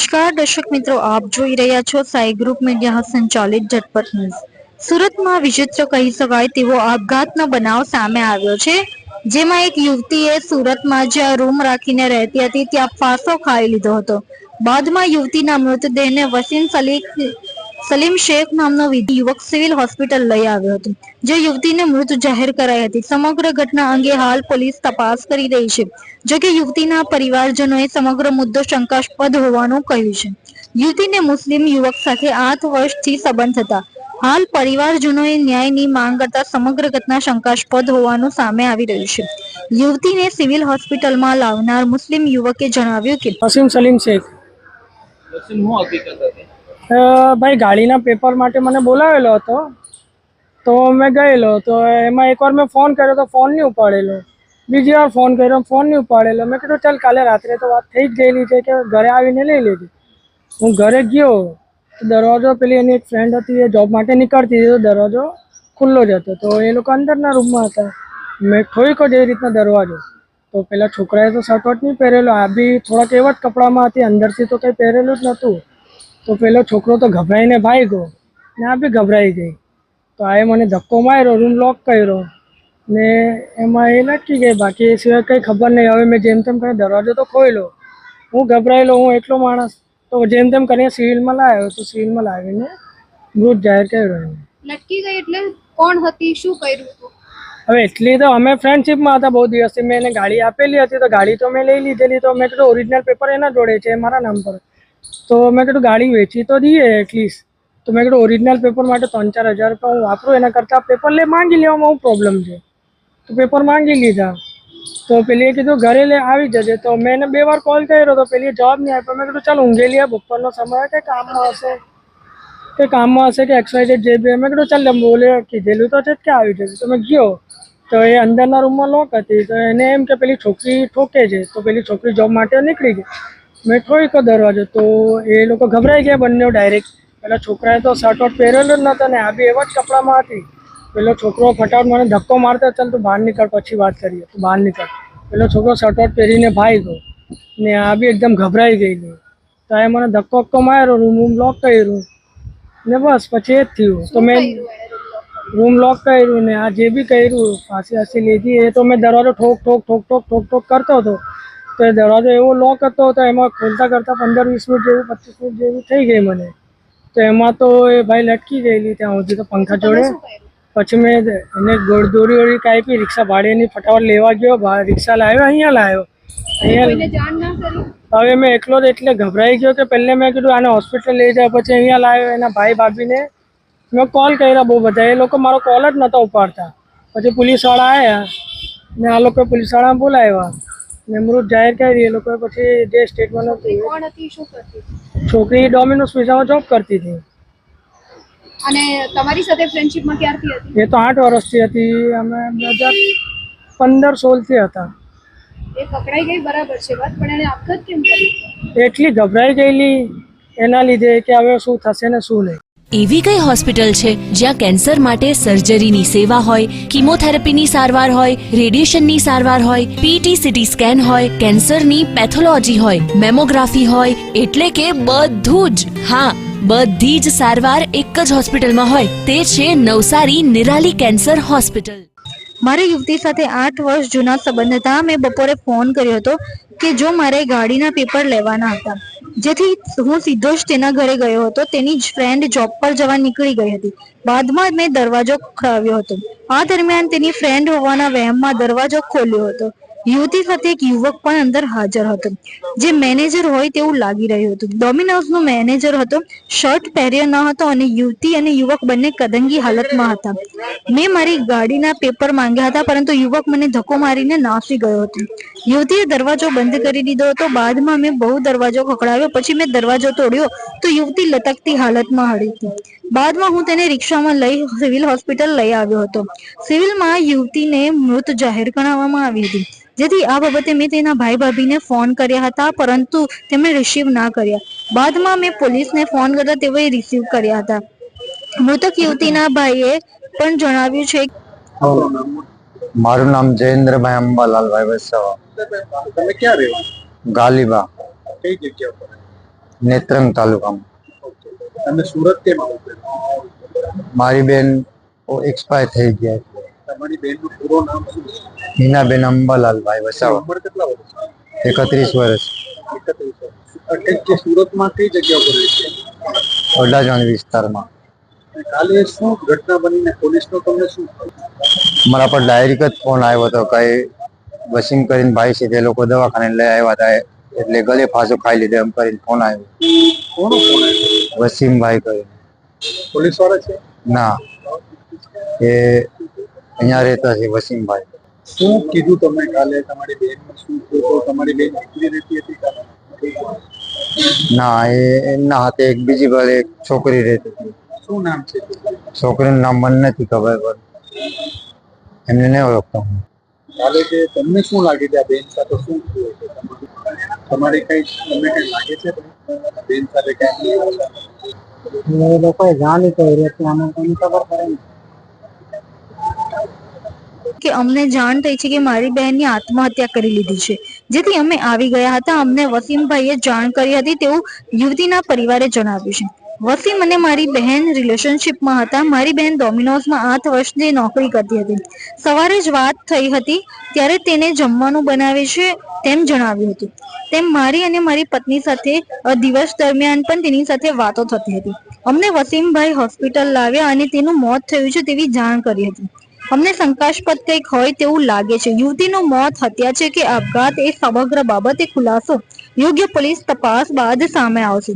નમસ્કાર, દર્શક મિત્રો, આપ જોઈ રહ્યા છો સાઈ ગ્રુપ મીડિયા સંચાલિત ઝટપટ ન્યૂઝ. સુરતમાં વિચિત્ર કહી શકાય તેવો આપઘાતનો બનાવ સામે આવ્યો છે, જેમાં એક યુવતીએ સુરતમાં જ્યાં રૂમ રાખીને રહેતી હતી, ત્યાં ફાંસો ખાઈ લીધો હતો. બાદમાં યુવતીના મૃતદેહને વસીમ સલીક સલીમ શેખ નામનો યુવક સિવિલ હોસ્પિટલ લઈ આવ્યો હતો જે યુવતીને મૃત જાહેર કરાઈ હતી. સમગ્ર ઘટના અંગે હાલ પોલીસ તપાસ કરી રહી છે જો કે યુવતીના પરિવારજનોએ સમગ્ર મુદ્દો શંકાસ્પદ હોવાનું કહ્યું છે. યુવતીને મુસ્લિમ યુવક સાથે આઠ વર્ષથી સંબંધ હતા. હાલ પરિવારજનોએ ન્યાયની માંગ કરતા સમગ્ર ઘટના શંકાસ્પદ હોવાનું સામે આવી રહ્યું છે. યુવતીને સિવિલ હોસ્પિટલમાં લાવનાર મુસ્લિમ યુવકે જણાવ્યું કે અસીમ સલીમ શેખ. હું હકીકત હતી? ભાઈ ગાડીના પેપર માટે મને બોલાવેલો હતો. તો મેં ગયેલો. તો એમાં એકવાર મેં ફોન કર્યો તો ફોન નહીં ઉપાડેલો. બીજી વાર ફોન કર્યો ફોન નહીં ઉપાડેલો. મેં કીધું, ચાલ, કાલે રાત્રે તો વાત થઈ જ ગયેલી છે કે ઘરે આવીને લઈ લીધી હું ઘરે ગયો. દરવાજો પેલી એની એક ફ્રેન્ડ હતી, એ જોબ માટે નીકળતી હતી. તો દરવાજો ખુલ્લો જ હતો. તો એ લોકો અંદરના રૂમમાં હતા. મેં ઠોઈકો જેવી રીતના દરવાજો. તો પેલા છોકરાએ તો શર્ટ નહીં પહેરેલો. આ બી થોડાક એવા જ કપડામાં હતી. અંદરથી તો કંઈ પહેરેલું જ નહોતું. તો પેલો છોકરો તો ગભરાઈને ભાગ્યો ને આ બી ગભરાઈ ગઈ. તો આ મને ધક્કો માર્યો રૂમ લોક કર્યો ને એમાં એ લટકી ગઈ. બાકી એ સિવાય કંઈ ખબર નહીં. હવે મેં જેમ તેમ કરીને દરવાજો તો ખોલ્યો. હું ગભરાયેલો હું એટલો માણસ. તો જેમ તેમ કરીને સિવિલમાં લાવ્યો તો સિવિલમાં લાવીને મૃત જાહેર કર્યો લટકી ગઈ એટલે કોણ હતી? શું કર્યું હવે એટલી તો અમે ફ્રેન્ડશીપમાં હતા બહુ દિવસથી. મેં એને ગાડી આપેલી હતી તો ગાડી તો મેં લઈ લીધેલી. તો મેં કીધું ઓરિજિનલ પેપર એના જોડે છે મારા નામ પર. તો મેં કીધું ગાડી વેચી તો દઈએ એટલીસ્ટ. તો મેં કીધું ઓરિજિનલ પેપર માટે ત્રણ ચાર હજાર રૂપિયા હું વાપરું, એના કરતાં પેપર લે, માંગી લેવામાં હું પ્રોબ્લેમ છે. તો પેપર માંગી લીધા. તો પેલીએ કીધું, ઘરે લે, આવી જજે. તો મેં એને બે વાર કોલ કર્યો તો પેલી જવાબ નહીં આપ્યો. મેં કીધું, ચાલ ઊંઘેલી બપોરનો સમય કે કામમાં હશે. કે કામમાં હશે કે એક્સવાઇઝેડ જે બી મેં કીધું, ચાલ બોલે, કીધેલું તો છે કે આવી જશે તો મેં ગયો. તો એ અંદરના રૂમમાં લોક હતી. તો એને એમ કે પેલી છોકરી ઠોકે છે. તો પેલી છોકરી જોબ માટે નીકળી ગઈ. મેં એક દરવાજો તો એ લોકો ગભરાઈ ગયા બંને ડાયરેક્ટ પેલા છોકરાએ તો શર્ટ વટ પહેરેલો જ નહોતો ને આ બી એવા જ કપડામાં હતી. પેલો છોકરો ફટાફટ મને ધક્કો મારતો ચાલ તું બહાર નીકળ પછી વાત કરીએ તું બહાર નીકળ. પેલો છોકરો શર્ટ વટ પહેરીને ભાઈ ગયો ને આ બી એકદમ ગભરાઈ ગયેલી. તો એ મને ધક્કો ધક્કો માર્યો રૂમ રૂમ લોક કર્યું ને બસ પછી એ જ થયું. તો મેં રૂમ લોક કર્યું ને આ જે બી કર્યું ફાંસી હાસી લીધી એ તો મેં દરવાજો ઠોક ઠોક ઠોક ઠોક ઠોક ઠોક કરતો હતો. તો એ દરવાજો એવો લોક હતો તો એમાં ખોલતા કરતાં પંદર વીસ મિનિટ જેવું પચીસ મિનિટ જેવું થઈ ગઈ મને. તો એમાં તો એ ભાઈ લટકી ગયેલી ત્યાં સુધી તો પંખા જોડે. પછી મેં એને દોરી દોરી કાપી રિક્ષા ભાડેની ફટાફટ લેવા ગયો રિક્ષા લાવ્યો અહીંયા લાવ્યો. અહીંયા હવે મેં એકલો જ એટલે ગભરાઈ ગયો કે પહેલે મેં કીધું આને હોસ્પિટલ લઈ જાય પછી અહીંયા લાવ્યો એના ભાઈ ભાભીને. મેં કોલ કર્યા બહુ બધા. એ લોકો મારો કોલ જ નહોતા ઉપાડતા. પછી પોલીસવાળા આવ્યા ને આ લોકો પોલીસવાળા બોલાવ્યા. ને મૃત જાહેર કરી એ લોકોએ પછી જે સ્ટેટમેન્ટ હતું કોણ હતી? શું કરતી છોકરી ડોમિનોસ પીઝામાં જોબ કરતી હતી. અને તમારી સાથે ફ્રેન્ડશિપમાં ક્યારથી હતી? એ તો આઠ વર્ષથી હતી. અમે બે હજાર પંદર સોળથી હતા. એ પકડાઈ ગઈ બરાબર છે વાત પણ એને આખત કેમ કરી એટલી ગભરાઈ ગયેલી એના લીધે કે હવે શું થશે ને શું નહીં. એવી કઈ હોસ્પિટલ છે જ્યાં કેન્સર માટે સર્જરીની સેવા હોય, કિમોથેરાપીની સારવાર હોય, રેડિયેશનની સારવાર હોય પીટી સીટી સ્કેન હોય, કેન્સરની પેથોલોજી હોય, મેમોગ્રાફી હોય, એટલે કે બધું જ. હા, બધી જ સારવાર એક જ હોસ્પિટલમાં હોય, તે છે નવસારી નિરાલી કેન્સર હોસ્પિટલ. મારી યુવતી સાથે આઠ વર્ષ જૂના સંબંધ હતા. મેં બપોરે ફોન કર્યો હતો કે જો મારે ગાડીના પેપર લેવાના હતા. જેથી હું સીધો જ તેના ઘરે ગયો હતો. તેની જ ફ્રેન્ડ જોબ પર જવા નીકળી ગઈ હતી. બાદમાં મેં દરવાજો ખખડાવ્યો હતો. આ દરમિયાન તેની ફ્રેન્ડ હોવાના વહેમમાં દરવાજો ખોલ્યો હતો. યુવતી સાથે એક યુવક પણ અંદર હાજર હતો. જે મેનેજર હોય તેવું લાગી રહ્યું હતું. ડોમિનોઝનો મેનેજર હતો શર્ટ પહેર્યો ન હતો અને યુવતી અને યુવક બંને કદંગી હાલતમાં હતા. મેં મારી ગાડીના પેપર માંગ્યા હતા, પરંતુ યુવક મને ધક્કો મારીને નાસી ગયો હતો. યુવતીએ દરવાજો બંધ કરી દીધો હતો. બાદમાં મેં બહુ દરવાજો ખખડાવ્યો. પછી મેં દરવાજો તોડ્યો તો યુવતી લટકતી હાલતમાં હળી હતી. બાદમાં હું તેને રિક્ષામાં લઈ સિવિલ હોસ્પિટલ લઈ આવ્યો હતો. સિવિલમાં યુવતીને મૃત જાહેર કરાવવામાં આવી હતી. જેથી આ બાબતે મેં તેના ભાઈ ભાભીને ફોન કર્યા હતા પરંતુ તેમણે રિસીવ ના કર્યા. બાદમાં મેં પોલીસને ફોન કરતા તેઓએ રિસીવ કર્યા હતા. મૃતક યુવતીના ભાઈએ પણ જણાવ્યું છે મારું નામ જયેન્દ્રભાઈ અંબાલાલભાઈ વસાવા તમે ક્યાં રહેવા? ગાલીબા. કઈ જગ્યા પર નેત્રંગ તાલુકામાં. તમે સુરત કેમ આવો મારી બેન એક્સપાયર થઈ ગયા. તમારી બેનનું પૂરો નામ શું છે? હિનાબેન અંબાલાલભાઈ વસાવા. ઉંમર કેટલા વર્ષ? એકત્રીસ વર્ષ. એકત્રીસ સુરતમાં કઈ જગ્યા ઉપર રહે છે? અડાજણ વિસ્તારમાં. કાલે શું ઘટના બનીને પોલીસનો તમને શું? મારા પર ડાયરેક્ટ જ ફોન આવ્યો હતો કઈ વસીમ કરીને ભાઈ છે તે લોકો દવાખાને લઈ આવ્યા હતા. એટલે ગળે ફાંસો ખાઈ લીધો એમ કરીને ફોન આવ્યો. કોનો ફોન આવ્યો? વસીમભાઈ કરીને પોલીસવાળા છે? ના. એ અહીંયા રહેતા છે વસીમભાઈ. શું કીધું તમે કાલે? તમારી બેન શું કીધું તમારી બેન એકલી રહેતી હતી કાલે? ના એ એમના હાથે એક બીજી વાર એક છોકરી રહેતી હતી. શું નામ છે? છોકરીનું નામ મને નથી ખબર પણ એમને નહીં ઓળખતો હું. કાલે કે તમને શું લાગે ત્યાં બેન સાથે? શું થયું? તમારું કઈ તમને કઈ લાગે છે? બેન સાથે કઈ? એ લોકોએ જાણી કરી હતી અમને કોની ખબર પડે કે અમને જાણ થઈ છે કે મારી બહેનની આત્મહત્યા કરી લીધી છે. જેથી અમે આવી ગયા હતા અમને વસીમભાઈએ જાણ કરી હતી તેવું યુવતીના પરિવારે જણાવ્યું છે. વસીમ અને મારી બહેન રિલેશનશિપમાં હતા. મારી બહેન ડોમિનોઝમાં આઠ વર્ષની નોકરી કરતી હતી. સવારે જ વાત થઈ હતી ત્યારે તેને જમવાનું બનાવે છે તેમ જણાવ્યું હતું. તેમ મારી અને મારી પત્ની સાથે દિવસ દરમિયાન પણ તેની સાથે વાતો થતી હતી. અમને વસીમભાઈ હોસ્પિટલ લાવ્યા અને તેનું મોત થયું છે તેવી જાણ કરી હતી. અમને શંકાસ્પદ કંઈક હોય તેવું લાગે છે. યુવતીનું મોત, હત્યા છે કે આપઘાત એ સમગ્ર બાબતે ખુલાસો યોગ્ય પોલીસ તપાસ બાદ સામે આવશે.